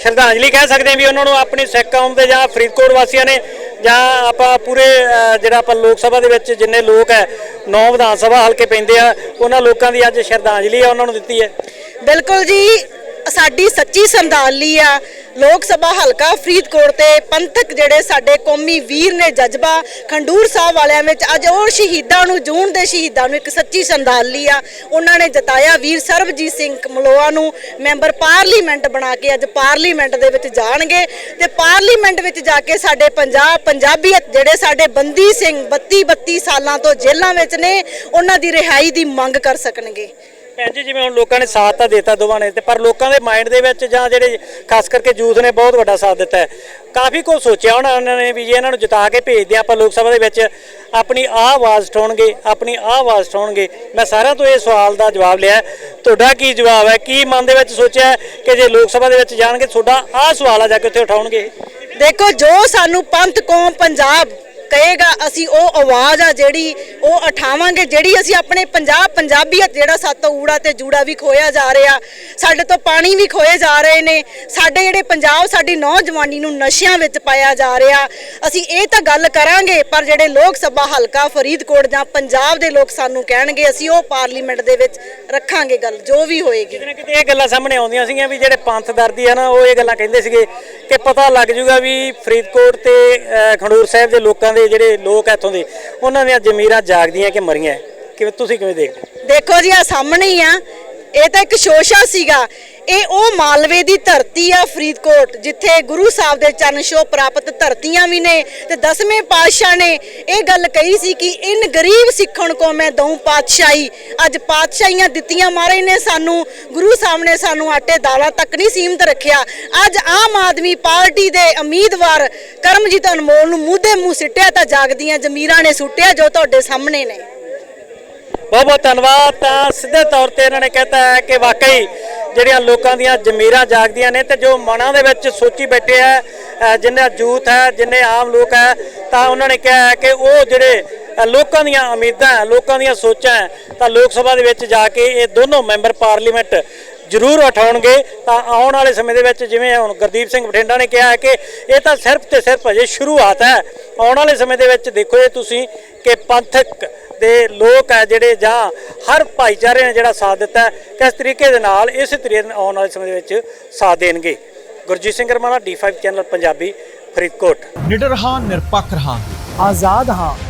ਸ਼ਰਧਾਂਜਲੀ ਕਹਿ ਸਕਦੇ ਹਾਂ ਵੀ ਉਹਨਾਂ ਨੂੰ ਆਪਣੀ ਸਿੱਖ ਕੌਮ ਦੇ ਜਾਂ ਫਰੀਦਕੋਟ ਵਾਸੀਆਂ ਨੇ ਜਾਂ ਆਪਾਂ ਪੂਰੇ ਜਿਹੜਾ ਆਪਾਂ ਲੋਕ ਸਭਾ ਦੇ ਵਿੱਚ ਜਿੰਨੇ ਲੋਕ ਹੈ, ਨੌ ਵਿਧਾਨ ਸਭਾ ਹਲਕੇ ਪੈਂਦੇ ਆ, ਉਹਨਾਂ ਲੋਕਾਂ ਦੀ ਅੱਜ ਸ਼ਰਧਾਂਜਲੀ ਆ, ਉਹਨਾਂ ਨੂੰ ਦਿੱਤੀ ਹੈ। ਬਿਲਕੁਲ ਜੀ ਸਾਡੀ ਸੱਚੀ ਸੰਦਾਲੀ ਆ, ਲੋਕ ਸਭਾ ਹਲਕਾ ਫਰੀਦਕੋਟ ਤੇ ਪੰਥਕ ਜਿਹੜੇ ਸਾਡੇ ਕੌਮੀ ਵੀਰ ਨੇ ਜਜ਼ਬਾ, ਖੰਡੂਰ ਸਾਹਿਬ ਵਾਲਿਆਂ ਵਿੱਚ ਅੱਜ ਉਹ ਸ਼ਹੀਦਾਂ ਨੂੰ, ਜੂਨ ਦੇ ਸ਼ਹੀਦਾਂ ਨੂੰ ਇੱਕ ਸੱਚੀ ਸੰਦਾਲੀ ਆ। ਉਹਨਾਂ ਨੇ ਜਤਾਇਆ, ਵੀਰ ਸਰਬਜੀਤ ਸਿੰਘ ਮਲੋਆ ਨੂੰ ਮੈਂਬਰ ਪਾਰਲੀਮੈਂਟ ਬਣਾ ਕੇ ਅੱਜ ਪਾਰਲੀਮੈਂਟ ਦੇ ਵਿੱਚ ਜਾਣਗੇ ਤੇ ਪਾਰਲੀਮੈਂਟ ਵਿੱਚ ਜਾ ਕੇ ਸਾਡੇ ਪੰਜਾਬ, ਪੰਜਾਬੀਅਤ ਜਿਹੜੇ ਸਾਡੇ ਬੰਦੀ ਸਿੰਘ 32 32 ਸਾਲਾਂ ਤੋਂ ਜੇਲ੍ਹਾਂ ਵਿੱਚ ਨੇ, ਉਹਨਾਂ ਦੀ ਰਿਹਾਈ ਦੀ ਮੰਗ ਕਰ ਸਕਣਗੇ। ਭੈਣ ਜੀ, ਜਿਵੇਂ ਹੁਣ ਲੋਕਾਂ ਨੇ ਸਾਥ ਤਾਂ ਦਿੱਤਾ ਦੋਵਾਂ ਨੇ ਤੇ ਪਰ ਲੋਕਾਂ ਦੇ ਮਾਈਂਡ ਦੇ ਵਿੱਚ ਜਾਂ ਜਿਹੜੇ ਖਾਸ ਕਰਕੇ ਯੂਥ ਨੇ ਬਹੁਤ ਵੱਡਾ ਸਾਥ ਦਿੱਤਾ ਹੈ। ਕਾਫੀ ਕੁਝ ਸੋਚਿਆ ਉਹਨਾਂ ਨੇ ਵੀ ਜੇ ਇਹਨਾਂ ਨੂੰ ਜਿਤਾ ਕੇ ਭੇਜਦੇ ਆਪਾਂ ਲੋਕ ਸਭਾ ਦੇ ਵਿੱਚ ਆਪਣੀ ਆਹ ਆਵਾਜ਼ ਉਠਾਉਣਗੇ, ਆਪਣੀ ਆਹ ਆਵਾਜ਼ ਉਠਾਉਣਗੇ। ਮੈਂ ਸਾਰਿਆਂ ਤੋਂ ਇਹ ਸਵਾਲ ਦਾ ਜਵਾਬ ਲਿਆ ਤੁਹਾਡਾ ਕੀ ਜਵਾਬ ਹੈ? ਕੀ ਮਨ ਦੇ ਵਿੱਚ ਸੋਚਿਆ ਕਿ ਜੇ ਲੋਕ ਸਭਾ ਦੇ ਵਿੱਚ ਜਾਣਗੇ, ਤੁਹਾਡਾ ਆਹ ਸਵਾਲ ਆ ਜਾ ਕੇ ਉੱਥੇ ਉਠਾਉਣਗੇ? ਦੇਖੋ, ਜੋ ਸਾਨੂੰ ਪੰਥ ਕੌਮ ਪੰਜਾਬ ਕਹੇਗਾ ਅਸੀਂ ਉਹ ਆਵਾਜ਼ ਆ ਜਿਹੜੀ ਉਹ ਉਠਾਵਾਂਗੇ ਜਿਹੜੀ ਅਸੀਂ ਆਪਣੇ ਪੰਜਾਬ ਪੰਜਾਬੀਅਤ ਜਿਹੜਾ ਸਾਤੋਂ ਊੜਾ ਤੇ ਜੂੜਾ ਵੀ ਖੋਇਆ ਜਾ ਰਿਹਾ ਸਾਡੇ ਤੋਂ ਪਾਣੀ ਵੀ ਖੋਏ ਜਾ ਰਹੇ ਨੇ ਸਾਡੇ ਜਿਹੜੇ ਪੰਜਾਬ ਸਾਡੀ ਨੌਜਵਾਨੀ ਨੂੰ ਨਸ਼ਿਆਂ ਵਿੱਚ ਪਾਇਆ ਜਾ ਰਿਹਾ ਅਸੀਂ ਇਹ ਤਾਂ ਗੱਲ ਕਰਾਂਗੇ ਪਰ ਜਿਹੜੇ ਲੋਕ ਸਭਾ ਹਲਕਾ ਫਰੀਦਕੋਟ ਜਾਂ ਪੰਜਾਬ ਦੇ ਲੋਕ ਸਾਨੂੰ ਕਹਿਣਗੇ ਅਸੀਂ ਉਹ ਪਾਰਲੀਮੈਂਟ ਦੇ ਵਿੱਚ ਰੱਖਾਂਗੇ ਗੱਲ ਜੋ ਵੀ ਹੋਏਗੀ। ਕਿਤੇ ਨਾ ਕਿਤੇ ਇਹ ਗੱਲਾਂ ਸਾਹਮਣੇ ਆਉਂਦੀਆਂ ਸੀਗੀਆਂ ਵੀ ਜਿਹੜੇ ਪੰਥ ਦਰਦੀ ਆ ਨਾ ਉਹ ਇਹ ਗੱਲਾਂ ਕਹਿੰਦੇ ਸੀਗੇ ਕਿ ਪਤਾ ਲੱਗ ਜੂਗਾ ਵੀ ਫਰੀਦਕੋਟ ਤੇ ਅਹ, ਖਡੂਰ ਸਾਹਿਬ ਦੇ ਲੋਕਾਂ ਦੇ ਜਿਹੜੇ ਲੋਕ ਆ ਇੱਥੋਂ ਦੇ, ਉਹਨਾਂ ਦੀਆਂ ਜ਼ਮੀਰਾਂ ਜਾਗਦੀਆਂ ਕਿ ਮਰੀਆਂ ਕਿਵੇਂ ਤੁਸੀਂ ਕਿਵੇਂ ਦੇਖਦੇ ਹੋ? ਦੇਖੋ ਜੀ ਆ ਸਾਹਮਣੇ ਹੀ ਆ ਇਹ ਤਾਂ ਇੱਕ ਸ਼ੋਸ਼ਾ ਸੀਗਾ। ਇਹ ਉਹ ਮਾਲਵੇ ਦੀ ਧਰਤੀ ਆ ਫਰੀਦਕੋਟ, ਜਿੱਥੇ ਗੁਰੂ ਸਾਹਿਬ ਦੇ ਚਰਨ ਛੋਹ ਪ੍ਰਾਪਤ ਧਰਤੀਆਂ ਵੀ ਨੇ ਤੇ ਦਸਵੇਂ ਪਾਤਸ਼ਾਹ ਨੇ ਇਹ ਗੱਲ ਕਹੀ ਸੀ ਕਿ ਇਨ ਗਰੀਬ ਸਿੱਖਣ ਕੋ ਮੈਂ ਦਊ ਪਾਤਸ਼ਾਹੀ। ਅੱਜ ਪਾਤਸ਼ਾਹੀਆਂ ਦਿੱਤੀਆਂ ਮਹਾਰਾਜ ਨੇ ਸਾਨੂੰ, ਗੁਰੂ ਸਾਹਿਬ ਨੇ ਸਾਨੂੰ ਆਟੇ ਦਾਲਾਂ ਤੱਕ ਨਹੀਂ ਸੀਮਤ ਰੱਖਿਆ। ਅੱਜ ਆਮ ਆਦਮੀ ਪਾਰਟੀ ਦੇ ਉਮੀਦਵਾਰ ਕਰਮਜੀਤ ਅਨਮੋਲ ਨੂੰ ਮੂੰਹ ਦੇ ਮੂੰਹ ਸਿੱਟਿਆ ਤਾਂ ਜਾਗਦੀਆਂ, ਜ਼ਮੀਰਾਂ ਨੇ ਸੁੱਟਿਆ ਜੋ ਤੁਹਾਡੇ ਸਾਹਮਣੇ ਨੇ। ਬਹੁਤ ਬਹੁਤ ਧੰਨਵਾਦ। ਤਾਂ ਸਿੱਧੇ ਤੌਰ ਤੇ ਇਹਨਾਂ ਨੇ ਕਹਿਤਾ ਹੈ ਕਿ ਵਾਕਈ ਜਿਹੜੀਆਂ ਲੋਕਾਂ ਦੀਆਂ ਜ਼ਮੀਰਾਂ ਜਾਗਦੀਆਂ ਨੇ ਤੇ ਜੋ ਮਨਾਂ ਦੇ ਵਿੱਚ ਸੋਚੀ ਬੈਠੇ ਆ ਜਿੰਨਾ ਯੂਥ ਹੈ ਜਿੰਨੇ ਆਮ ਲੋਕ ਹੈ ਤਾਂ ਉਹਨਾਂ ਨੇ ਕਿਹਾ ਹੈ ਕਿ ਉਹ ਜਿਹੜੇ ਲੋਕਾਂ ਦੀਆਂ ਉਮੀਦਾਂ ਲੋਕਾਂ ਦੀਆਂ ਸੋਚਾਂ ਹੈ, ਤਾਂ ਲੋਕ ਸਭਾ ਦੇ ਵਿੱਚ ਜਾ ਕੇ ਇਹ ਦੋਨੋਂ ਮੈਂਬਰ ਪਾਰਲੀਮੈਂਟ ਜ਼ਰੂਰ ਉਠਾਉਣਗੇ। ਤਾਂ ਆਉਣ ਵਾਲੇ ਸਮੇਂ ਦੇ ਵਿੱਚ ਜਿਵੇਂ ਹੁਣ ਗੁਰਦੀਪ ਸਿੰਘ ਬਠਿੰਡਾ ਨੇ ਕਿਹਾ ਹੈ ਕਿ ਇਹ ਤਾਂ ਸਿਰਫ ਤੇ ਸਿਰਫ ਅਜੇ ਸ਼ੁਰੂਆਤ ਹੈ। ਆਉਣ ਵਾਲੇ ਸਮੇਂ ਦੇ ਵਿੱਚ ਦੇਖੋ ਜੇ ਤੁਸੀਂ ਕਿ ਪੰਥਕ ਦੇ ਲੋਕ ਹੈ ਜਿਹੜੇ ਜਾਂ ਹਰ ਭਾਈਚਾਰੇ ਨੇ ਜਿਹੜਾ ਸਾਥ ਦਿੱਤਾ ਹੈ, ਕਿਸ ਤਰੀਕੇ ਦੇ ਨਾਲ ਇਸੇ ਤਰੀਕੇ ਨਾਲ ਆਉਣ ਵਾਲੇ ਸਮੇਂ ਦੇ ਵਿੱਚ ਸਾਥ ਦੇਣਗੇ। Gurjeet Singh Ramana D5 channel Punjabi Faridkot. ਨਿਡਰ ਹਾਂ ਨਿਰਪੱਖ ਰਹਾਂਗੇ। ਆਜ਼ਾਦ ਹਾਂ।